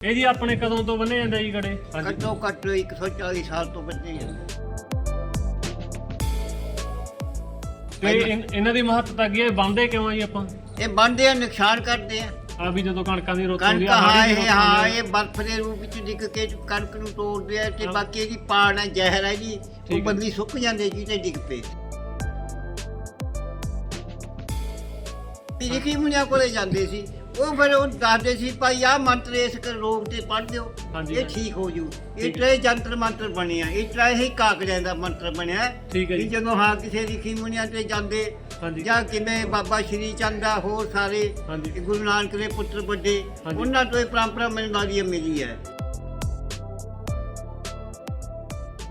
ਇਹ ਜੀ ਆਪਣੇ ਕਦੋਂ ਤੋਂ ਬੰਨੇ ਜਾਂਦਾ ਜੀ ਗੜੇ? ਘੱਟੋ ਘੱਟ 140 ਸਾਲ ਤੋਂ ਬੱਚੇ ਆ। ਤੇ ਇਨ- ਇਹਨਾਂ ਦੀ ਮਹੱਤਤਾ ਕੀ ਹੈ? ਬੰਦੇ ਕਿਉਂ ਆ ਜੀ ਆਪਾਂ? ਇਹ ਬੰਦੇ ਆ ਨੁਕਸਾਨ ਕਰਦੇ ਆ। ਆ ਵੀ ਜਦੋਂ ਕਣਕਾਂ ਦੀ ਰੁੱਤ ਹੁੰਦੀ ਕਣਕ ਆ ਹਾਂ ਹਾੜੀ ਦੀ ਇਹ ਰੁੱਤ ਹਾਂ ਹੁੰਦੀ ਆ। ਇਹ ਬਰਫ਼ ਦੇ ਰੂਪ ਵਿੱਚ ਡਿੱਗ ਕੇ ਕਣਕ ਨੂੰ ਤੋੜਦੇ ਆ ਤੇ ਹਾਂ। ਬਾਕੀ ਇਹਦੀ ਪਾੜ ਹੈ ਜ਼ਹਿਰ ਹੈ ਜੀ ਉਹ ਹੈ। ਬੰਦੀ ਸੁੱਕ ਜਾਂਦੇ ਜੀ ਤੇ ਡਿੱਗ ਪਏ। ਲਿਖੀ ਮੁੰਡਿਆਂ ਕੋਲੇ ਜਾਂਦੇ ਸੀ। ਉਹ ਫਿਰ ਉਹ ਦੱਸਦੇ ਸੀ ਭਾਈ ਆਹ ਮੰਤਰ ਇਸ ਕਰ ਰੋਗ ਤੇ ਪੜ੍ਹ ਦਿਓ। ਹਾਂਜੀ, ਇਹ। ਠੀਕ ਹੋ ਜੂ। ਇਹ। ਤਰੇ ਜੰਤਰ ਮੰਤਰ ਬਣਿਆ। ਇਹ ਤਰੇ ਹੀ ਕਾਕੜਿਆਂ ਦਾ ਮੰਤਰ ਬਣਿਆ। ਠੀਕ ਹੈ ਵੀ ਜੀ। ਜਦੋਂ ਹਾਂ ਕਿਸੇ ਲਿਖੀ ਮੁੰਡਿਆਂ ਤੇ ਜਾਂਦੇ ਹਾਂਜੀ। ਜਾਂ ਕਿਵੇਂ ਬਾਬਾ ਸ਼੍ਰੀ ਚੰਦ ਦਾ ਹੋਰ ਸਾਰੇ ਹਾਂਜੀ। ਗੁਰੂ ਨਾਨਕ ਦੇ ਪੁੱਤਰ ਵੱਡੇ ਹਾਂਜੀ। ਉਹਨਾਂ ਤੋਂ ਇਹ ਪਰੰਪਰਾ ਮੈਨੂੰ ਲੱਗਦੀ ਹੈ ਮਿਲੀ ਹੈ।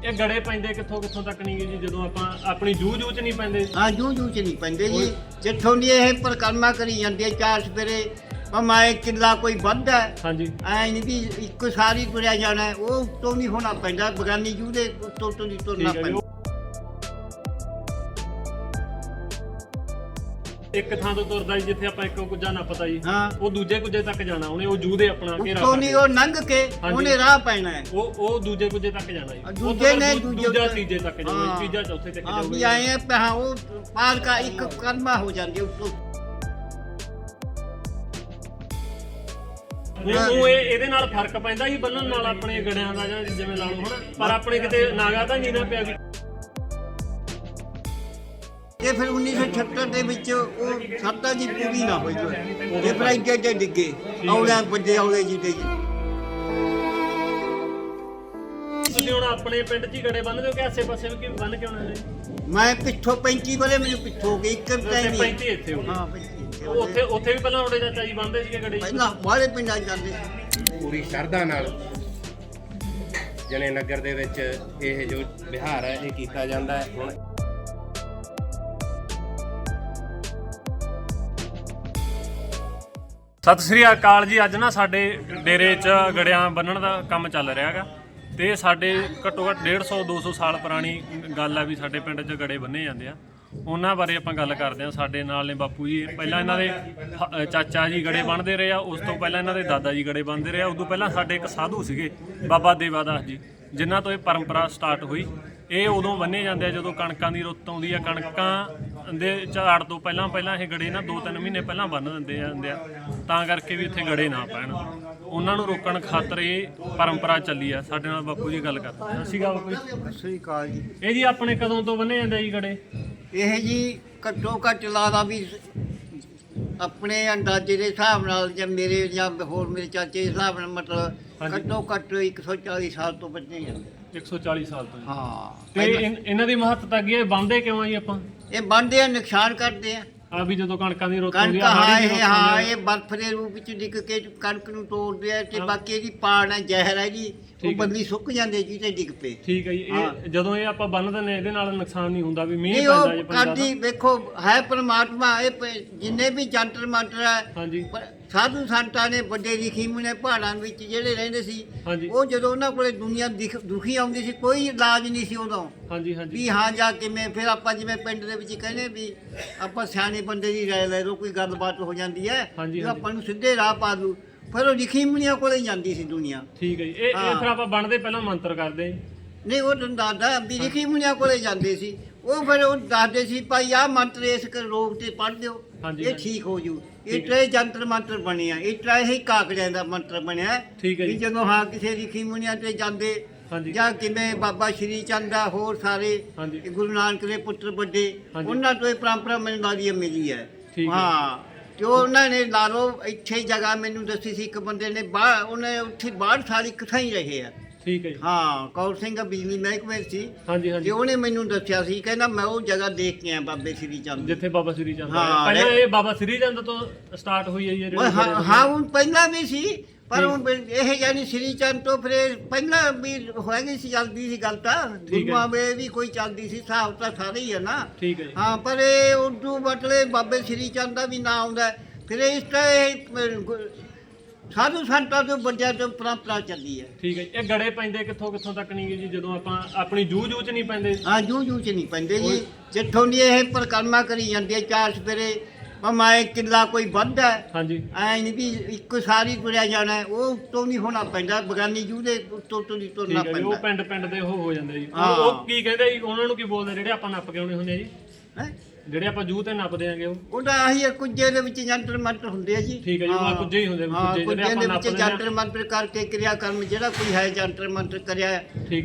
ਇਹ ਗੜੇ ਪੈਂਦੇ ਕਿੱਥੋਂ ਕਿੱਥੋਂ ਤੱਕ ਨਹੀਂ ਜੀ ਜਦੋਂ ਆਪਾਂ ਆਪਣੀ ਜੂਝ ਜੂਝ ਨਹੀਂ ਪੈਂਦੇ? ਹਾਂ ਜੂ ਜੂ ਚ ਨਹੀਂ ਪੈਂਦੇ ਜੀ? ਜਿੱਥੋਂ ਦੀ ਇਹ ਪਰਕਰਮਾ ਕਰੀ ਜਾਂਦੇ ਆ, ਚਾਰ ਸਵੇਰੇ ਪਮਾਏ ਕਿੱਲਾ ਕੋਈ ਵੱਧਦਾ ਹਾਂਜੀ। ਐ ਨਹੀਂ ਵੀ ਇੱਕ ਸਾਰੀ ਤੁਰਿਆ ਜਾਣਾ ਹੈ, ਉਹ ਉੱਤੋਂ ਨਹੀਂ ਹੋਣਾ ਪੈਂਦਾ ਬਗਾਨੀ ਜੂ ਦੇ ਉੱਤੋਂ ਤੋਂ ਨਹੀਂ ਤੁਰਨਾ ਹੈ ਜੀ ਪੈਂਦਾ ਇੱਕ ਥਾਂ ਤੋਂ ਤੁਰਦਾ ਜੀ ਜਿੱਥੇ ਆਪਾਂ ਇੱਕ ਕੁੱਜਾ ਨਾ ਪਤਾ ਜੀ। ਹਾਂ। ਉਹ ਦੂਜੇ ਕੁੱਜੇ ਤੱਕ ਜਾਣਾ ਉਹਨੇ ਉਹ ਜੂ ਦੇ ਆਪਣਾ ਘੇਰਾ ਉੱਤੋਂ ਨਹੀਂ ਉਹ ਲੰਘ ਕੇ ਹਾਂਜੀ। ਉਹਨੇ ਰਾਹ ਪੈਣਾ ਹੈ। ਉਹ ਉਹ ਦੂਜੇ ਕੁੱਜੇ ਤੱਕ ਜਾਣਾ ਜੀ। ਦੂਜੇ ਤੋਂ ਬਾਅਦ ਨੇ ਦੂ- ਦੂਜੇ ਦੂਜਾ ਉੱਤੇ- ਤੀਜੇ ਤੱਕ ਹਾਂ। ਜੀ, ਤੀਜਾ ਚੌਥੇ ਤੱਕ ਹਾਂ ਵੀ ਜਾਊਗਾ ਆਏ ਆ ਵੀ ਹਾਂ ਉਹ ਪਾਰ ਕਾ ਇੱਕ ਕਰਮਾ ਹੋ ਜਾਂਦੀ ਉੱਤੋਂ। ਉਹ ਉਹ ਇਹ ਇਹਦੇ ਨਾਲ ਫ਼ਰਕ ਪੈਂਦਾ ਜੀ ਬੰਨਣ ਨਾਲ ਆਪਣੇ ਗੜਿਆਂ ਦਾ ਜਾਂ ਜਿਵੇਂ ਲਾ ਲਓ ਹਨਾ। ਪਰ ਆਪਣੇ ਕਿਤੇ ਨਾਗਾ ਤਾਂ ਨਹੀਂ ਨਾ ਪਿਆ ਵੀ ਇਹ ਫਿਰ 1976 ਦੇ ਵਿੱਚ ਉਹ ਸੱਤਾ ਜੀ ਪੂਰੀ ਨਾ ਹੋਈ ਇਹ ਫਿਰ ਅੱਗੇ ਅੱਗੇ ਡਿੱਗੇ ਔਲਿਆਂ ਵੱਡੇ ਔਲੇ ਜੀ ਦੇ ਜੀ। ਤੁਸੀਂ ਹੁਣ ਆਪਣੇ ਪਿੰਡ 'ਚ ਹੀ ਗੜੇ ਬੰਨਦੇ ਹੋ ਕਿ ਆਸੇ ਪਾਸੇ ਵੀ ਕਿ ਬੰਨ ਕੇ ਆਉਣਾ ਨੇ ਮੈਂ ਪਿੱਛੋਂ 35 ਵਾਲੇ ਮੈਨੂੰ ਪਿੱਛੋਂ ਗਈ ਇੱਕ ਟਾਈਮ 35 ਇੱਥੇ ਹੋ ਗਏ। ਹਾਂ 35 ਉਹ ਉੱਥੇ ਉੱਥੇ ਵੀ ਪਹਿਲਾਂ ਉਹਦੇ ਚਾਚਾ ਜੀ ਬੰਨਦੇ ਸੀਗੇ ਗੜੇ। ਪਹਿਲਾਂ ਬਾਹਲੇ ਪਿੰਡਾਂ 'ਚ ਜਾਂਦੇ ਪੂਰੀ ਸ਼ਰਧਾ ਨਾਲ ਜਣੇ ਨਗਰ ਦੇ ਵਿੱਚ ਇਹ ਜੋ ਵਿਹਾਰ ਹੈ ਇਹ ਕੀਤਾ ਜਾਂਦਾ ਹੈ। ਹੁਣ ਸਤਿ ਸ੍ਰੀ ਅਕਾਲ ਜੀ। ਅੱਜ ਨਾ ਸਾਡੇ ਡੇਰੇ 'ਚ ਗੜਿਆਂ ਬੰਨਣ ਦਾ ਕੰਮ ਚੱਲ ਰਿਹਾ ਹੈਗਾ ਤੇ ਸਾਡੇ ਘੱਟੋ ਘੱਟ 150 200 ਸਾਲ ਪੁਰਾਣੀ ਗੱਲ ਆ ਵੀ ਸਾਡੇ ਪਿੰਡ 'ਚ ਗੜੇ ਬੰਨੇ ਜਾਂਦੇ ਆ। ਉਹਨਾਂ ਬਾਰੇ ਆਪਾਂ ਗੱਲ ਕਰਦੇ ਆ ਸਾਡੇ ਨਾਲ ਨੇ ਬਾਪੂ ਜੀ। ਪਹਿਲਾਂ ਇਹਨਾਂ ਦੇ ਹ- ਚਾਚਾ ਜੀ ਗੜੇ ਬੰਨਦੇ ਰਹੇ ਆ। ਉਸ ਤੋਂ ਪਹਿਲਾਂ ਇਹਨਾਂ ਦੇ ਦਾਦਾ ਜੀ ਗੜੇ ਬੰਨਦੇ ਰਹੇ ਆ। ਉਦੋਂ ਪਹਿਲਾਂ ਸਾਡੇ ਇੱਕ ਸਾਧੂ ਸੀਗੇ, ਬਾਬਾ ਦੇਵਾਦਾਸ ਜੀ, ਜਿਨ੍ਹਾਂ ਤੋਂ ਇਹ ਪਰੰਪਰਾ ਸਟਾਰਟ ਹੋਈ। ਇਹ ਉਦੋਂ ਬੰਨੇ ਜਾਂਦੇ ਆ ਜਦੋਂ ਕਣਕਾਂ ਦੀ ਰੁੱਤ ਆਉਂਦੀ ਆ। ਕਣਕਾਂ ਦੇ ਝਾੜ ਤੋਂ ਪਹਿਲਾਂ ਪਹਿਲਾਂ ਇਹ ਗੜੇ ਨਾ 2-3 ਮਹੀਨੇ ਪਹਿਲਾਂ ਬੰਨ ਦਿੰਦੇ ਜਾਂਦੇ ਆ। ਤਾਂ ਕਰਕੇ ਵੀ ਇੱਥੇ ਗੜੇ ਨਾ ਪੈਣ। ਉਹਨਾਂ ਨੂੰ ਰੋਕਣ ਖਾਤਰ ਇਹ ਪਰੰਪਰਾ ਚੱਲੀ ਆ। ਸਾਡੇ ਨਾਲ ਬਾਪੂ ਜੀ ਗੱਲ ਕਰਦੇ ਅਸੀਂ ਜੀ। ਸਤਿ ਸ੍ਰੀ ਅਕਾਲ ਜੀ। ਇਹ ਜੀ ਆਪਣੇ ਕਦੋਂ ਤੋਂ ਬੰਨੇ ਜਾਂਦੇ ਜੀ ਗੜੇ? ਇਹ ਜੀ ਘੱਟੋ ਘੱਟ ਲਾਦਾ ਵੀ ਆਪਣੇ ਅੰਦਾਜ਼ੇ ਦੇ ਹਿਸਾਬ ਨਾਲ ਜਾਂ ਮੇਰੇ ਜਾਂ ਹੋਰ ਮੇਰੇ ਚਾਚੇ ਦੇ ਹਿਸਾਬ ਨਾਲ ਮਤਲਬ। ਘੱਟੋ ਘੱਟ 140 ਸਾਲ ਤੋਂ ਬੱਚੇ ਜਾਂਦੇ 140 ਸਾਲ ਤੋਂ। ਹਾਂ ਤੇ ਇਹਨਾਂ ਦੀ ਮਹੱਤਤਾ ਕੀ ਹੈ? ਬੰਦੇ ਕਿਉਂ ਆ ਜੀ ਆਪਾਂ? ਇਹ ਬੰਦੇ ਆ ਨੁਕਸਾਨ ਕਰਦੇ ਆ ਆ ਵੀ ਜਦੋਂ ਕਣਕਾਂ ਦੀ ਰੁੱਤ ਹੁੰਦੀ ਕਣਕ ਆ ਹਾਂ ਹਾੜੀ ਦੀ ਇਹ ਰੁੱਤ ਹਾਂ ਹੁੰਦੀ। ਇਹ ਬਰਫ਼ ਦੇ ਰੂਪ ਵਿੱਚ ਡਿੱਗ ਕੇ ਕਣਕ ਨੂੰ ਤੋੜਦੇ ਆ ਤੇ ਹਾਂ। ਬਾਕੀ ਇਹਦੀ ਪਾੜ ਹੈ ਜ਼ਹਿਰ ਹੈ ਜੀ ਠੀਕ ਉਹ ਹੈ। ਬੰਦੀ ਸੁੱਕ ਜਾਂਦੇ ਜੀ ਤੇ ਡਿੱਗ ਪਏ ਠੀਕ ਹੈ ਜੀ ਹਾਂ। ਇਹ ਜਦੋਂ ਇਹ ਆਪਾਂ ਬੰਨ ਦਿੰਦੇ ਹਾਂ, ਇਹਦੇ ਨਾਲ ਨੁਕਸਾਨ ਨਹੀਂ ਹੁੰਦਾ ਵੀ ਮੀਂਹ ਨਹੀਂ ਪੈਂਦਾ ਜੇ ਉਹ ਪੈਂਦਾ ਕਰਦੀ ਵੇਖੋ ਹੈ ਪਰਮਾਤਮਾ ਇਹ ਪ- ਜਿੰਨੇ ਵੀ ਜੰਤਰ ਮੰਤਰ ਹੈ ਹਾਂਜੀ ਪਰ ਸਾਧੂ ਸੰਤਾਂ ਨੇ ਵੱਡੇ ਲਿਖੀ ਮੁਨੇ ਪਹਾੜਾਂ ਵਿੱਚ ਜਿਹੜੇ ਰਹਿੰਦੇ ਸੀ ਹਾਂਜੀ। ਉਹ ਜਦੋਂ ਉਹਨਾਂ ਕੋਲੇ ਦੁਨੀਆ ਦਿਖ- ਦੁਖੀ ਆਉਂਦੀ ਸੀ ਕੋਈ ਇਲਾਜ ਨਹੀਂ ਸੀ ਉਦੋਂ। ਹਾਂਜੀ ਹਾਂਜੀ। ਵੀ ਹਾਂ ਜਾ ਕਿਵੇਂ ਫਿਰ ਆਪਾਂ ਜਿਵੇਂ ਪਿੰਡ ਦੇ ਵਿੱਚ ਕਹਿੰਦੇ ਵੀ ਆਪਾਂ ਸਿਆਣੇ ਬੰਦੇ ਦੀ ਰਾਏ ਲੈ ਲਓ ਕੋਈ ਗੱਲਬਾਤ ਹੋ ਜਾਂਦੀ ਹੈ ਹਾਂਜੀ। ਆਪਾਂ ਨੂੰ ਸਿੱਧੇ ਰਾਹ ਪਾ ਦੂ। ਫਿਰ ਉਹ ਲਿਖੀ ਮੁਨੀਆਂ ਕੋਲੇ ਹੀ ਜਾਂਦੀ ਸੀ ਦੁਨੀਆ। ਠੀਕ ਹੈ ਜੀ। ਇਹ ਇਹ ਹਾਂ। ਫਿਰ ਆਪਾਂ ਬਣਦੇ ਪਹਿਲਾਂ ਮੰਤਰ ਕਰਦੇ ਹਾਂ ਜੀ। ਨਹੀਂ ਉਹ ਤੁਹਾਨੂੰ ਦੱਸਦਾ ਵੀ ਲਿਖੀ ਮੁਨੀਆਂ ਕੋਲੇ ਜਾਂਦੇ ਸੀ। ਉਹ ਫਿਰ ਉਹ ਦੱਸਦੇ ਸੀ ਭਾਈ ਆਹ ਮੰਤਰ ਇਸ ਰੋਗ ਤੇ ਪੜ੍ਹ ਦਿਓ। ਹਾਂਜੀ, ਇਹ। ਠੀਕ ਹੋ ਜੂ। ਇਹ। ਤਰੇ ਜੰਤਰ ਮੰਤਰ ਬਣਿਆ। ਇਹ ਤਰੇ ਹੀ ਕਾਕੜਿਆਂ ਦਾ ਮੰਤਰ ਬਣਿਆ। ਠੀਕ ਹੈ ਵੀ ਜੀ। ਜਦੋਂ ਹਾਂ ਕਿਸੇ ਲਿਖੀ ਮੁਨੀਆਂ ਤੇ ਜਾਂਦੇ ਹਾਂਜੀ। ਜਾਂ ਕਿਵੇਂ ਬਾਬਾ ਸ਼੍ਰੀ ਚੰਦ ਦਾ ਹੋਰ ਸਾਰੇ ਹਾਂਜੀ। ਇਹ ਗੁਰੂ ਨਾਨਕ ਦੇ ਪੁੱਤਰ ਵੱਡੇ ਹਾਂਜੀ। ਉਹਨਾਂ ਤੋਂ ਇਹ ਪਰੰਪਰਾ ਮੈਨੂੰ ਲੱਗਦੀ ਹੈ ਮਿਲੀ ਹੈ। ਠੀਕ ਹੈ। ਹਾਂ। ਤੇ ਉਹਨਾਂ ਨੇ ਲਾ ਲਓ ਇੱਥੇ ਜਗ੍ਹਾ ਮੈਨੂੰ ਦੱਸੀ ਸੀ ਇੱਕ ਬੰਦੇ ਨੇ ਬਾਹਰ ਉਹਨੇ ਉੱਥੇ ਬਾਹਰ ਸਾਲ ਇਕੱਠਾ ਹੀ ਰਹੇ ਆ। ਠੀਕ ਹੈ ਜੀ ਹਾਂ ਕੌਰ ਸਿੰਘ ਬਿਜਲੀ ਮਹਿਕਮੇ 'ਚ ਸੀ ਹਾਂਜੀ ਤੇ ਹਾਂਜੀ ਉਹਨੇ ਮੈਨੂੰ ਦੱਸਿਆ ਸੀ ਕਹਿੰਦਾ ਮੈਂ ਉਹ ਜਗ੍ਹਾ ਦੇਖ ਕੇ ਆਇਆ ਬਾਬੇ ਸ਼੍ਰੀ ਚੰਦ ਦੀ। ਜਿੱਥੇ ਬਾਬਾ ਸ੍ਰੀ ਚੰਦ ਹਾਂ। ਪਹਿਲਾਂ ਇਹ- ਬਾਬਾ ਸ੍ਰੀ ਚੰਦ ਤੋਂ ਸਟਾਰਟ ਹੋਈ ਹੈ ਜੀ ਇਹ ਉਹ ਜਿਹੜੀ ਹਾਂ ਹਾਂ ਹੁਣ ਪਹਿਲਾਂ ਵੀ ਸੀ ਪਰ। ਹੁਣ ਬਿਲ- ਇਹ ਯਾਨੀ ਸ਼੍ਰੀ ਚੰਦ ਤੋਂ ਫਿਰ ਇਹ ਪਹਿਲਾਂ ਵੀ ਹੋਏਗੀ ਸੀ ਚੱਲਦੀ ਸੀ ਗੱਲ ਤਾਂ ਹੈ। ਗੁਰੂਆਂ ਵੇਲੇ ਵੀ ਕੋਈ ਚੱਲਦੀ ਸੀ ਹਿਸਾਬ ਤਾਂ ਸਾਰੇ ਹੀ ਹੈ ਨਾ ਠੀਕ ਹੈ ਜੀ ਹਾਂ ਪਰ ਇਹ ਉਰਦੂ ਬਟਲੇ ਬਾਬੇ ਸ਼੍ਰੀ ਚੰਦ ਦਾ ਵੀ ਨਾਂ ਆਉਂਦਾ ਹੈ। ਫਿਰ ਇਸ ਤਰ੍ਹਾਂ ਇਹ ਗੁ- ਸਾਧੂ ਸੰਤਾਂ ਤੋਂ ਵੱਡਿਆਂ ਤੋਂ ਪਰੰਪਰਾ ਚੱਲੀ ਹੈ। ਠੀਕ ਹੈ ਜੀ। ਇਹ ਗੜੇ ਪੈਂਦੇ ਕਿੱਥੋਂ ਕਿੱਥੋਂ ਤੱਕ ਨਹੀਂ ਜੀ? ਜਦੋਂ ਆਪਾਂ ਆਪਣੀ ਜੂਝ ਜੂਝ ਨਹੀਂ ਪੈਂਦੇ? ਹਾਂ ਜੂ ਜੂ ਚ ਨਹੀਂ ਪੈਂਦੇ ਜੀ। ਜਿੱਥੋਂ ਦੀ ਇਹ ਪਰਕਰਮਾ ਕਰੀ ਜਾਂਦੇ ਆ, ਚਾਰ ਸਵੇਰੇ ਮੈਂ ਕਿੱਲਾ ਕੋਈ ਵੱਧ ਹੈ ਹਾਂਜੀ। ਐ ਨਹੀਂ ਵੀ ਇੱਕ ਸਾਰੀ ਤੁਰਿਆ ਜਾਣਾ ਹੈ, ਉਹ ਉੱਤੋਂ ਨਹੀਂ ਹੋਣਾ ਪੈਂਦਾ ਬਗਾਨੀ ਜੂ ਦੇ ਉੱਤੋਂ ਤੋਂ ਨਹੀਂ ਤੁਰਨਾ ਠੀਕ ਹੈ ਜੀ ਉਹ ਪੈਂਦਾ। ਪਿੰਡ ਪਿੰਡ ਦੇ ਉਹ ਹੋ ਜਾਂਦੇ ਜੀ। ਉਹ- ਹਾਂ। ਉਹ ਕੀ ਕਹਿੰਦੇ ਜੀ? ਉਹਨਾਂ ਨੂੰ ਕੀ ਬੋਲਦੇ ਜਿਹੜੇ ਆਪਾਂ ਨੱਪ ਕੇ ਆਉਣੇ ਹੁੰਦੇ ਆ ਜੀ? ਹੈਂ? ਜਿਹੜੇ ਆਪਾਂ ਜੂਹ ਤੇ ਨੱਪਦੇ ਆਂਗੇ ਉਹ ਉਹਦਾ ਆਹੀ ਹੈ, ਕੁੱਜੇ ਦੇ ਵਿੱਚ ਜੰਤਰ ਮੰਤਰ ਹੁੰਦੇ ਆ ਜੀ ਠੀਕ ਹੈ ਜੀ, ਉਹ। ਕੁੱਜੇ ਹੀ ਹੁੰਦੇ ਕੁੱਜੇ ਜਿਹੜੇ ਆਪਾਂ ਵਿੱਚ ਨੱਪਦੇ ਆ। ਜੰਤਰ ਮੰਤਰ ਕਰਕੇ ਕਿਰਿਆ ਕਰਮ ਜਿਹੜਾ ਕੋਈ ਹੈ ਜੰਤਰ ਮੰਤਰ ਕਰਿਆ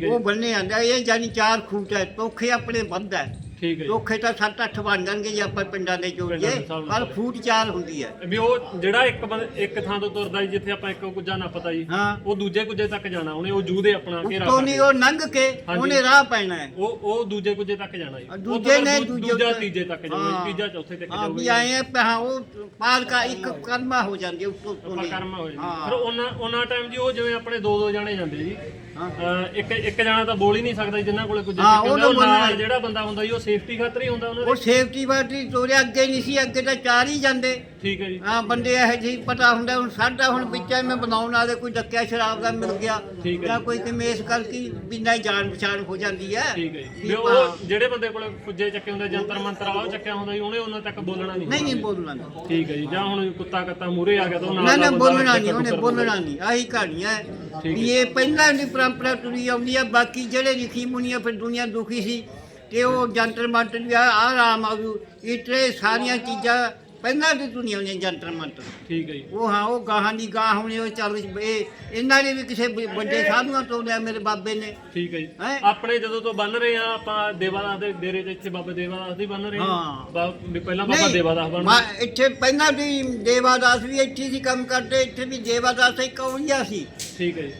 ਉਹ ਜੀ। ਬੰਨੇ ਆਂਦਾ ਇਹ ਜਾਨੀ ਚਾਰ ਖੂਟ ਹੈ ਤੋਖੇ ਆਪਣੇ ਵੱਧ ਹੈ ਠੀਕ ਹੈ ਜੀ ਤਾਂ 7-8 ਬਣ ਜਾਣਗੇ ਜੇ ਆਪਾਂ ਪਿੰਡਾਂ ਦੇ ਜੋੜੀਏ ਪਿੰਡਾਂ ਦੇ ਹਿਸਾਬ ਨਾਲ। ਪਰ ਫੂਟ ਚਾਰ ਹੁੰਦੀ ਹੈ ਵੀ ਉਹ ਜਿਹੜਾ ਇੱਕ ਬੰਦ ਇੱਕ ਥਾਂ ਤੋਂ ਤੁਰਦਾ ਜੀ ਜਿੱਥੇ ਆਪਾਂ ਇੱਕ ਕੁੱਜਾ ਨੱਪਤਾ ਜੀ ਹਾਂ ਉਹ ਦੂਜੇ ਕੁੱਜੇ ਤੱਕ ਜਾਣਾ ਉਹਨੇ ਉਹ ਜੂਹ ਦੇ ਆਪਣਾ ਘੇਰਾ ਉੱਤੋਂ ਨਹੀਂ ਕਰਕੇ। ਉਹ ਲੰਘ ਕੇ ਹਾਂਜੀ। ਉਹਨੇ ਰਾਹ ਪੈਣਾ ਹੈ ਉਹ ਉਹ ਦੂਜੇ ਕੁੱਜੇ ਤੱਕ ਜਾਣਾ ਜੀ ਉਹ ਤੋਂ ਦੂਜੇ ਬਾਅਦ ਨੇ ਦੂ- ਦੂਜੇ ਦੂਜਾ ਉੱਤੇ- ਤੀਜੇ ਤੱਕ ਜਾਊਗਾ ਹਾਂ। ਜੀ, ਤੀਜਾ ਚੌਥੇ ਤੱਕ ਹਾਂ ਵੀ ਜਾਊਗਾ ਆਏ ਆ ਵੀ ਹਾਂ ਉਹ ਪਾਰ ਕਾ ਇੱਕ ਕਰਮਾ ਹੋ ਜਾਂਦੀ ਹੈ ਉੱਤੋਂ ਉੱਤੋਂ ਆਪਾਂ ਦੀ। ਕਰਮ ਹੋ ਜਾਂਦਾ ਹਾਂ। ਫਿਰ ਉਹਨਾਂ ਉਹਨਾਂ ਟਾਈਮ ਜੀ ਉਹ ਜਿਵੇਂ ਆਪਣੇ ਦੋ ਦੋ ਜਾਣੇ ਜਾਂਦੇ ਜੀ ਇੱਕ ਇੱਕ ਜਾਣਾ ਤਾਂ ਬੋਲ ਹੀ ਨਹੀਂ ਸਕਦਾ ਜੀ, ਜਿਨ੍ਹਾਂ ਕੋਲੇ ਕੁੱਜੇ ਹਾਂ, ਉਹ ਤਾਂ। ਜਿਹੜਾ ਬੰਦਾ ਹੁੰਦਾ ਜੀ ਉਹ ਸੇਫਟੀ ਖਾਤਰ ਹੀ ਹੁੰਦਾ ਉਹਨਾਂ ਉਹ ਦੇ ਸੇਫਟੀ ਬਾਟੀ ਤੋਰੇ ਅੱਗੇ ਨਹੀਂ ਸੀ ਅੱਗੇ ਤਾਂ ਚਾਰ ਹੀ ਜਾਂਦੇ ਠੀਕ ਹੈ ਜੀ ਹਾਂ ਬੰਦੇ ਇਹ ਜੀ ਪਤਾ ਹੁੰਦਾ ਹੁਣ ਸਾਡਾ ਹੁਣ ਵਿੱਚੇ ਮੈਂ ਬਣਾਉਣ ਵਾਲੇ ਕੋਈ ਡੱਕਿਆ ਸ਼ਰਾਬ ਦਾ ਮਿਲ ਗਿਆ ਠੀਕ ਹੈ ਜਾਂ ਜੀ। ਕੋਈ ਕਮੇਸ਼ ਕਰਕੇ ਬਿਨਾਂ ਜਾਣ ਪਛਾਣ ਹੋ ਜਾਂਦੀ ਹੈ ਠੀਕ ਹੈ ਜੀ ਵੀ ਵੀ ਹਾਂ। ਉਹ ਜਿਹੜੇ ਬੰਦੇ ਕੋਲੇ ਕੁੱਜੇ ਚੱਕੇ ਹੁੰਦੇ ਜੰਤਰ ਮੰਤਰ ਵਾਲਾ ਉਹ ਚੱਕਿਆ ਹੁੰਦਾ ਜੀ ਉਹਨੇ ਉਹਨਾਂ ਤੱਕ ਬੋਲਣਾ ਨਹੀਂ ਨਹੀਂ ਨਹੀਂ। ਬੋਲਣਾ ਨਹੀਂ ਠੀਕ ਹੈ ਜੀ ਜਾਂ ਹੁਣ ਕੁੱਤਾ ਕੱਤਾ ਮੂਰੇ ਆ ਗਿਆ ਤਾਂ ਉਹ ਨਾਲ ਨਾ ਨਾ ਬੰਦਾ ਬੋਲਣਾ ਨਹੀਂ ਉਹਨੇ ਬੋਲਣਾ ਨਹੀਂ ਆਹੀ ਕਹਾਣੀਆਂ ਹੈ ਠੀਕ ਵੀ ਇਹ ਪਹਿਲਾਂ ਦੀ ਪਰੰਪਰਾ ਤੁਰੀ ਆਉਂਦੀ ਹੈ ਬਾਕੀ ਜਿਹੜੇ ਲਿਖੀ ਮੁਨੀਆਂ ਫਿਰ ਦੁਨੀਆ ਦੁਖੀ ਸੀ ਤੇ ਉਹ ਜੰਤਰ ਮੰਤਰ ਵੀ ਆ ਆਰਾਮ ਆਉ ਇਤਰੇ ਸਾਰੀਆਂ ਚੀਜ਼ਾਂ ਪਹਿਲਾਂ ਦੀ ਦੁਨੀਆ ਆਉਂਦੀਆਂ ਜੰਤਰ ਮੰਤਰ। ਠੀਕ ਹੈ ਜੀ। ਉਹ ਹਾਂ ਉਹ ਗਾਹਾਂ ਦੀ ਗਾਹ ਹੁਣੇ ਉਹ ਚੱਲ ਇਹ ਇਹਨਾਂ ਨੇ ਵੀ ਕਿਸੇ ਬ- ਵੱਡੇ ਸਾਧੂਆਂ ਤੋਂ ਲਿਆ ਮੇਰੇ ਬਾਬੇ ਨੇ। ਠੀਕ ਹੈ ਜੀ। ਹੈਂ? ਆਪਣੇ ਜਦੋਂ ਤੋਂ ਬੰਨ ਰਹੇ ਆ ਆਪਾਂ ਦੇਵਾਦਾਸ ਦੇ ਡੇਰੇ ਤੇ ਇੱਥੇ ਬਾਬਾ ਦੇਵਾਦਾਸ ਦੀ ਬੰਨ ਰਹੇ ਆ। ਹਾਂ। ਬਾ- ਵੀ ਪਹਿਲਾਂ ਬਾਬਾ ਦੇਵਾਦਾਸ ਬਣ ਮੈਂ ਇੱਥੇ ਪਹਿਲਾਂ ਵੀ ਦੇਵਾਦਾਸ ਵੀ ਇੱਥੇ ਸੀ ਕੰਮ ਕਰਦੇ ਇੱਥੇ ਵੀ ਦੇਵਾਦਾਸ ਇੱਕ ਕੌਣੀਆ ਸੀ। ਠੀਕ ਹੈ ਜੀ।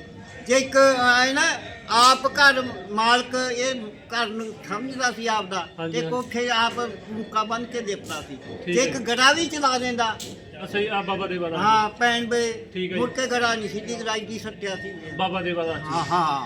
ਜੇ ਇੱਕ ਆਏ ਨਾ ਆਪ ਘਰ ਮਾਲਕ ਇਹ ਘਰ ਨੂੰ ਸਮਝਦਾ ਸੀ ਆਪ ਦਾ ਤੇ। ਕੋਠੇ ਆਪ ਮੁੱਕਾ ਬਨ ਕੇ ਦੇਪਦਾ ਸੀ ਹੈ। ਇੱਕ ਗੜਾ ਵੀ ਚਲਾ ਦਿੰਦਾ ਜੀ ਆ ਬਾਬਾ ਦੇਵਾਦਾਸ ਹਾਂ ਪੈਣ ਬੇ ਮੁੜ ਜੀ। ਕੇ ਗੜਾ ਨਹੀਂ ਸਿੱਧੀ ਗੜਾਈ ਦੀ ਸੱਟਿਆ ਸੀ ਬਾਬਾ ਦੇਵਾਦਾਸ ਜੀ। ਹਾਂ ਹਾਂ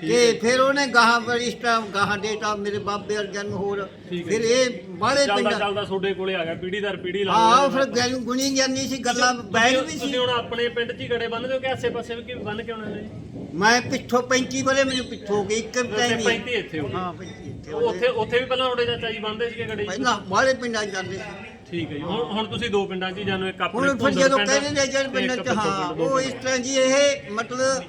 ਤੇ। ਫਿਰ ਉਹਨੇ ਗਾਹਾਂ ਪਰ ਇਸ ਟਾਈਮ ਗਾਹਾਂ ਦੇਤਾ ਮੇਰੇ ਬਾਬੇ ਅਰ ਜਨ ਹੋਰ ਫਿਰ ਜੀ। ਇਹ ਚੱਲਦਾ ਪਿੰਡਾਂ ਚੱਲਦਾ ਤੁਹਾਡੇ ਕੋਲੇ ਆ ਗਿਆ ਪੀੜੀ ਦਰ ਪੀੜੀ ਲਾ ਹਾਂ ਫਿਰ ਗੁਣੀ ਜਾਂਦੀ ਸੀ ਗੱਲਾਂ ਬੈਠ ਵੀ ਸੀ ਤੁਸੀਂ ਹੁਣ ਆਪਣੇ ਪਿੰਡ 'ਚ ਹੀ ਗੜੇ ਬੰਨਦੇ ਹੋ ਕਿ ਆਸੇ ਪਾਸੇ ਵੀ ਕਿ ਬੰਨ ਕੇ ਆਉਣੇ ਨੇ ਜੀ ਮੈਂ ਪਿੱਛੋਂ 35 ਬਰੇ ਮੈਨੂੰ ਪਿੱਛੋਂ ਗਈ ਇੱਕ ਉੱਥੇ ਟਾਈਮ 35 ਇੱਥੇ ਹੋ ਗਏ। ਹਾਂ 35 ਇੱਥੇ ਉੱਥੇ। ਉੱਥੇ ਵੀ ਪਹਿਲਾਂ ਤੁਹਾਡੇ ਚਾਚਾ ਜੀ ਬੰਨਦੇ ਸੀਗੇ ਗੜੇ ਜੀ? ਪਹਿਲਾਂ ਬਾਹਲੇ ਪਿੰਡਾਂ 'ਚ ਜਾਂਦੇ ਸੀ। ਠੀਕ ਹੈ ਜੀ। ਹੁਣ ਹੁਣ ਤੁਸੀਂ ਦੋ ਪਿੰਡਾਂ 'ਚ ਹੀ ਇੱਕ ਆਪਣੇ ਹੁਣ ਫਿਰ ਜਦੋਂ ਪਿੰਡ ਕਹਿੰਦੇ ਨੇ ਜਨ ਤੇ ਪਿੰਡਾਂ ਇੱਕ 'ਚ ਪਿੱਛੋਂ ਹਾਂ ਪਿੰਡ, ਦੋ ਉਹ ਇਸ ਪਿੰਡ। ਤਰ੍ਹਾਂ ਜੀ ਇਹ ਮਤਲਬ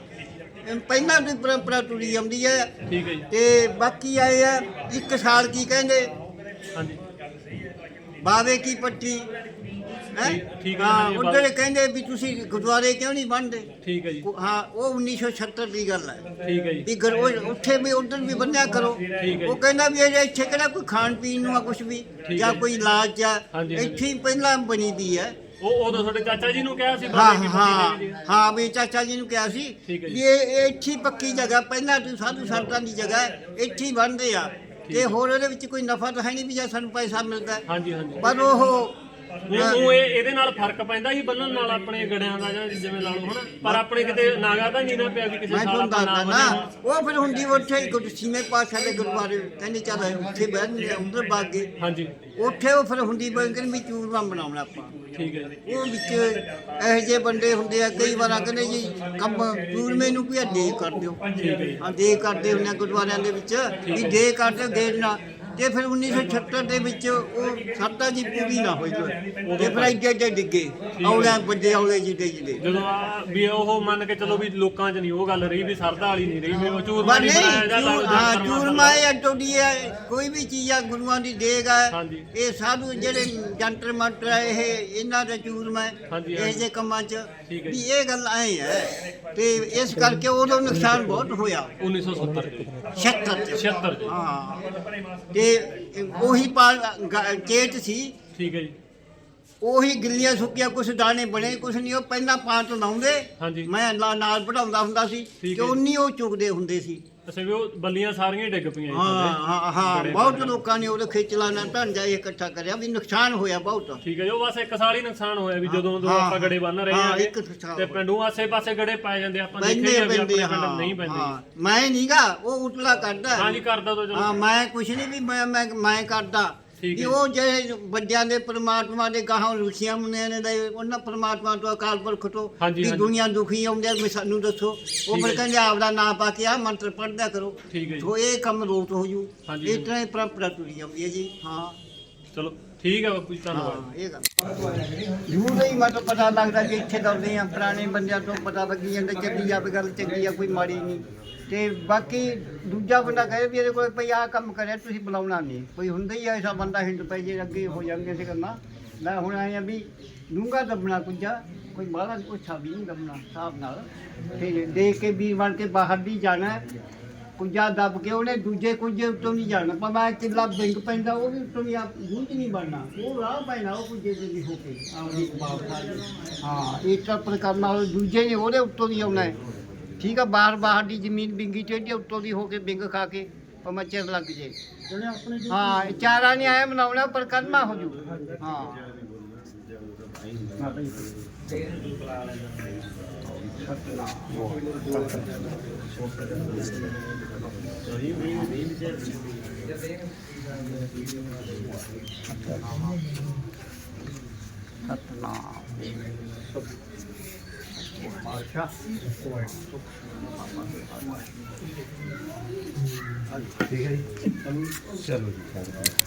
ਅਮ, ਪਹਿਲਾਂ ਦੀ ਪਰੰਪਰਾ ਤੁਰੀ ਆਉਂਦੀ ਹੈ। ਠੀਕ ਹੈ ਜੀ। ਤੇ ਬਾਕੀ ਆਏ ਆ ਇੱਕ ਸਾਲ ਕੀ ਕਹਿੰਦੇ? ਹਾਂਜੀ। ਬਾਵੇ ਕੀ ਪੱਟੀ? ਠੀਕ- ਹੈ ਉਹਦੇ ਕਹਿੰਦੇ ਵੀ ਤੁਸੀਂ ਗੁਰਦੁਆਰੇ ਕਿਉਂ ਨਹੀਂ ਬਣਦੇ? ਠੀਕ ਹੈ ਜੀ। ਹਾਂ ਉਹ 1976 ਦੀ ਗੱਲ ਹੈ। ਠੀਕ ਹੈ ਜੀ। ਵੀ ਗਰ ਉਹ ਉੱਥੇ ਵੀ ਉਧਰ ਵੀ ਬੰਨਿਆ ਕਰੋ। ਠੀਕ ਹੈ ਉਹ। ਕਹਿੰਦਾ ਵੀ ਇਹ ਇੱਥੇ ਕਿਹੜਾ ਕੋਈ ਖਾਣ ਪੀਣ ਨੂੰ ਆ ਕੁਝ ਵੀ ਜਾਂ। ਕੋਈ ਇਲਾਜ ਆ। ਹਾਂਜੀ, ਹਾਂਜੀ। ਇੱਥੇ ਹੀ ਪਹਿਲਾਂ ਬਣੀ ਦੀ ਹੈ। ਉਹ ਉਦੋਂ ਤੁਹਾਡੇ ਚਾਚਾ ਜੀ ਨੂੰ ਕਿਹਾ ਸੀ ਹਾਂ ਬਾਬੇ ਦੀ ਹਾਂ ਜੀ। ਵੀ ਚਾਚਾ ਜੀ ਨੂੰ ਕਿਹਾ ਸੀ ਠੀਕ ਹੈ ਜੀ। ਵੀ ਇਹ ਇਹ ਇੱਥੇ ਹੀ ਪੱਕੀ ਜਗ੍ਹਾ ਪਹਿਲਾਂ ਤੋਂ ਸਾਧੂ ਸੰਤਾਂ ਦੀ ਜਗ੍ਹਾ ਹੈ, ਇੱਥੇ ਹੀ ਬਣਦੇ ਆ। ਤੇ ਹੋਰ ਉਹਦੇ ਵਿੱਚ ਕੋਈ ਨਫਾ ਤਾਂ ਹੈ ਨਹੀਂ ਵੀ ਜਾਂ ਸਾਨੂੰ ਪੈਸਾ ਮਿਲਦਾ ਹੈ। ਹਾਂਜੀ ਹਾਂਜੀ। ਪਰ ਉਹ ਉਹ ਉਹ ਇਹ ਇਹਦੇ ਨਾਲ ਫ਼ਰਕ ਪੈਂਦਾ ਸੀ ਬੰਨਣ ਨਾਲ ਆਪਣੇ ਗੜਿਆਂ ਦਾ ਜਾਂ ਜਿਵੇਂ ਲਾ ਲਓ ਹਨਾ? ਪਰ ਆਪਣੇ ਕਿਤੇ ਨਾਗਾ ਤਾਂ ਨਹੀਂ ਨਾ ਪਿਆ ਵੀ ਕਿਸੇ ਮੈਂ ਸਾਲ ਤੁਹਾਨੂੰ ਆਪਾਂ ਦੱਸਦਾ ਨਾਮ ਨਾ ਬੰਨਿਆ। ਉਹ ਫਿਰ ਹੁੰਦੀ ਉੱਥੇ ਹੀ ਗੁਰੂ ਸੀਮੇ ਪਾਸ਼ਾ ਦੇ ਗੁਰਬਾਰੇ ਕਹਿੰਦੇ ਚੱਲ ਉੱਥੇ ਬਹਿੰਦੇ ਉਧਰ ਬਾਗ ਗਏ। ਹਾਂਜੀ। ਉੱਥੇ ਉਹ ਫਿਰ ਹੁੰਦੀ ਬੰਗਨ ਵੀ ਚੂਰਮਾ ਬਣਾਉਣਾ ਆਪਾਂ। ਠੀਕ ਹੈ ਜੀ। ਉਹ ਵਿੱਚ ਇਹੋ ਜਿਹੇ ਬੰਦੇ ਹੁੰਦੇ ਆ ਕਈ ਵਾਰ ਕਹਿੰਦੇ ਜੀ ਕੰਮ ਚੂਰਮੇ ਨੂੰ ਵੀ ਦੇ ਕਰ ਦਿਓ। ਠੀਕ ਹੈ ਜੀ ਹਾਂ ਦੇ ਕਰਦੇ ਹੁੰਦੇ ਆ ਗੁਰਦੁਆਰਿਆਂ ਦੇ ਵਿੱਚ ਵੀ ਦੇ ਕਰਦੇ ਦੇਰ ਨਾ ਤੇ ਫਿਰ 1976 ਦੇ ਵਿੱਚ ਉਹ ਸਰਦਾ ਜੀ ਪੂਰੀ ਨਾ ਹੋਈ ਤੇ ਫਿਰ ਇੱਡੇ ਇੱਡੇ ਡਿੱਗੇ ਔਲਿਆਂ ਵੱਡੇ ਔਲੇ ਜਿਹਦੇ ਜਿਹਦੇ ਜਦੋਂ ਆ ਵੀ ਉਹ ਮੰਨ ਕੇ ਚਲੋ ਵੀ ਲੋਕਾਂ 'ਚ ਨਹੀਂ ਉਹ ਗੱਲ ਰਹੀ ਵੀ ਸਰਦਾ ਵਾਲੀ ਨਹੀਂ ਰਹੀ ਵੀ ਉਹ ਚੂਰਮਾ ਪਰ ਨਹੀਂ ਨਹੀਂ ਬਣਾਇਆ ਜਾਂ ਚੂਰ- ਲੱਗਦਾ ਹਾਂ ਕਰਮਾ ਚੂਰਮਾ ਇਹ ਟੋਡੀ ਹੈ ਕੋਈ ਵੀ ਚੀਜ਼ ਆ ਗੁਰੂਆਂ ਦੀ ਦੇਗ ਹੈ। ਇਹ ਸਾਧੂ ਜਿਹੜੇ ਜੰਤਰ ਮੰਤਰ ਹੈ ਇਹ ਇਹਨਾਂ ਦਾ ਚੂਰਮਾ ਹੈ ਇਹ। ਜੇ ਕੰਮਾਂ 'ਚ ਵੀ ਜੀ। ਇਹ ਗੱਲ ਐ ਹੈ ਤੇ ਇਸ ਕਰਕੇ ਉਦੋਂ ਨੁਕਸਾਨ ਬਹੁਤ ਹੋਇਆ। 1970 'ਚ। 76 ਚ। 76 'ਚ। ਹਾਂ। ਤੇ ਉਹੀ ਪਾਲ ਗ- ਚੇਤ ਸੀ। ਠੀਕ ਹੈ ਜੀ। ਉਹੀ ਗਿੱਲੀਆਂ ਸੁੱਕੀਆਂ ਕੁਛ ਦਾਣੇ ਬਣੇ ਕੁਛ ਨਹੀਂ ਉਹ ਪਹਿਲਾਂ ਪਾਂਟ ਲਾਉਂਦੇ। ਹਾਂਜੀ। ਮੈਂ ਨਾਲ ਵਧਾਉਂਦਾ ਹੁੰਦਾ ਸੀ ਤੇ। ਉਨੀ ਉਹ ਚੁਗਦੇ ਹੁੰਦੇ ਸੀ। ਅੱਛਾ ਵੀ ਉਹ ਬੱਲੀਆਂ ਸਾਰੀਆਂ ਹੀ ਡਿੱਗ ਪਈਆਂ ਜੀ ਹਾਂ। ਹਾਂ ਹਾਂ ਬੜੇ ਬਹੁਤ ਬੜੇ। ਲੋਕਾਂ ਨੇ ਉਹਦੇ ਖੇਚਲਾ ਨਾਲ ਢਾਂਜਾ ਇਹ ਇਕੱਠਾ ਕਰਿਆ ਵੀ ਨੁਕਸਾਨ ਹੋਇਆ ਬਹੁਤ ਠੀਕ ਹੈ ਜੀ ਉਹ ਬਸ ਇੱਕ ਸਾਲ ਹੀ ਨੁਕਸਾਨ ਹੋਇਆ ਵੀ ਜਦੋਂ ਹਾਂ, ਆਪਾਂ ਗੜੇ ਬੰਨ ਰਹੇ ਹਾਂ, ਇੱਕ ਤੇ ਪਿੰਡੂ ਆਸੇ ਪਾਸੇ ਗੜੇ ਪਾਏ ਜਾਂਦੇ ਆਪਾਂ ਦੇਖੇ ਪੈਂਦੇ ਆ ਵੀ ਪੈਂਦੇ ਆਪਣੇ ਹਾਂ ਪਿੰਡ ਨਹੀਂ ਪੈਂਦੇ ਹਾਂ। ਮੈਂ ਨਹੀਂਗਾ ਉਹ ਉਤਲਾ ਕਰਦਾ ਹਾਂ ਜੀ ਕਰਦਾ ਤਾਂ ਚਲੋ ਹਾਂ ਮੈਂ ਕੁਛ ਨਹੀਂ ਵੀ ਮੈਂ ਮੈਂ ਮੈਂ ਕਰਦਾ ਠੀਕ ਵੀ ਹੈ। ਉਹ ਜਿਹੜੇ ਵੱਡਿਆਂ ਦੇ ਪ੍ਰਮਾਤਮਾ ਦੇ ਗਾਹਾਂ ਰੁਖੀਆਂ ਮੁੰਨਿਆਂ ਨੇ ਦੇ ਉਹਨਾਂ ਪ੍ਰਮਾਤਮਾ ਤੋਂ ਅਕਾਲ ਪੁਰਖ ਤੋਂ ਹਾਂਜੀ, ਵੀ ਹਾਂਜੀ। ਦੁਨੀਆ ਦੁਖੀ ਆਉਂਦੇ ਵੀ ਸਾਨੂੰ ਦੱਸੋ। ਉਹ ਠੀਕ ਹੈ ਫਿਰ ਜੀ। ਕਹਿੰਦੇ ਆਪਦਾ ਨਾਂ ਪਾ ਕੇ ਆ ਮੰਤਰ ਪੜ੍ਹਦਿਆ ਕਰੋ। ਠੀਕ ਹੈ ਜੀ। ਸੋ ਇਹ ਕੰਮ ਰੋਟ ਹੋ ਜੂ। ਹਾਂਜੀ, ਇਸ। ਤਰ੍ਹਾਂ ਹੀ ਪਰੰਪਰਾ ਤੁਰੀ ਆਉਂਦੀ ਹੈ ਜੀ। ਹਾਂ। ਚਲੋ ਠੀਕ ਹੈ ਬਾਪੂ ਜੀ ਧੰਨਵਾਦ। ਹਾਂ ਇਹ ਗੱਲ। ਜ਼ਰੂਰ ਹੀ ਮਤਲਬ ਪਤਾ ਲੱਗਦਾ ਕਿ ਇੱਥੇ ਦੌੜਦੇ ਆ ਪੁਰਾਣੇ ਬੰਦਿਆਂ ਤੋਂ ਪਤਾ ਲੱਗੀ ਜਾਂਦਾ ਚੰਗੀ ਆ ਵੀ ਗੱਲ ਚੰਗੀ ਆ ਕੋਈ ਮਾੜੀ ਨਹੀਂ। ਤੇ ਬਾਕੀ ਦੂਜਾ ਬੰਦਾ ਕਹੇ ਵੀ ਇਹਦੇ ਕੋਲ ਭਈ ਆਹ ਕੰਮ ਕਰਿਆ, ਤੁਸੀਂ ਬੁਲਾਉਣਾ ਨਹੀਂ। ਕੋਈ ਹੁੰਦਾ ਹੀ ਆ, ਐਸਾ ਬੰਦਾ ਹਿੰਦ ਪੈ ਜੇ, ਅੱਗੇ ਹੋ ਜਾਂਦੇ ਸੀ ਕਰਨਾ ਮੈਂ ਹੁਣ ਆਇਆ ਵੀ ਡੂੰਘਾ ਦੱਬਣਾ ਕੁਝਾ ਕੋਈ ਬਾਹਲਾ ਉੱਚਾ ਵੀ ਨਹੀਂ ਦੱਬਣਾ, ਹਿਸਾਬ ਨਾਲ। ਤੇ ਦੇਖ ਕੇ ਵੀ ਬਣ ਕੇ ਬਾਹਰ ਵੀ ਜਾਣਾ ਹੈ। ਦੱਬ ਕੇ ਉਹਨੇ ਦੂਜੇ ਕੁੰਜੇ ਉੱਤੋਂ ਨਹੀਂ ਜਾਣਾ। ਪਰ ਮੈਂ ਕਿੱਲਾ ਬਿੰਗ ਪੈਂਦਾ, ਉਹ ਵੀ ਉੱਤੋਂ ਨਹੀਂ ਆ, ਗੂੰਜ ਨਹੀਂ ਬਣਨਾ। ਉਹ ਰਾਹ ਪੈਣਾ, ਉਹ ਕੁੰਜੇ ਦੇ ਵੀ ਹੋ ਕੇ। ਆਪਣੀ ਬਾਪ ਹਾਂ ਇਹ ਤਾਂ ਪਰ ਕਰਨਾ ਦੂਜੇ ਨੇ ਉਹਦੇ ਉੱਤੋਂ ਦੀ ਆਉਣਾ ਠੀਕ ਆ ਬਾਹਰ ਬਾਹਰ ਦੀ ਜ਼ਮੀਨ ਬਿੰਗੀ ਟੇਢੀ ਉੱਤੋਂ ਦੀ ਹੋ ਕੇ ਬਿੰਗ ਖਾ ਕੇ ਪਮਾ ਚਿਰ ਲੱਗ ਜੇ ਹਾਂ ਇਹ ਚਾਰਾ ਨਹੀਂ ਆਇਆ ਬਣਾਉਣਾ ਪਰ ਕਰਨਾ ਹੋ ਜੂ ਹਾਂ ਸਤਨਾਮ ਅੱਛਾ ਚਲੋ ਜੀ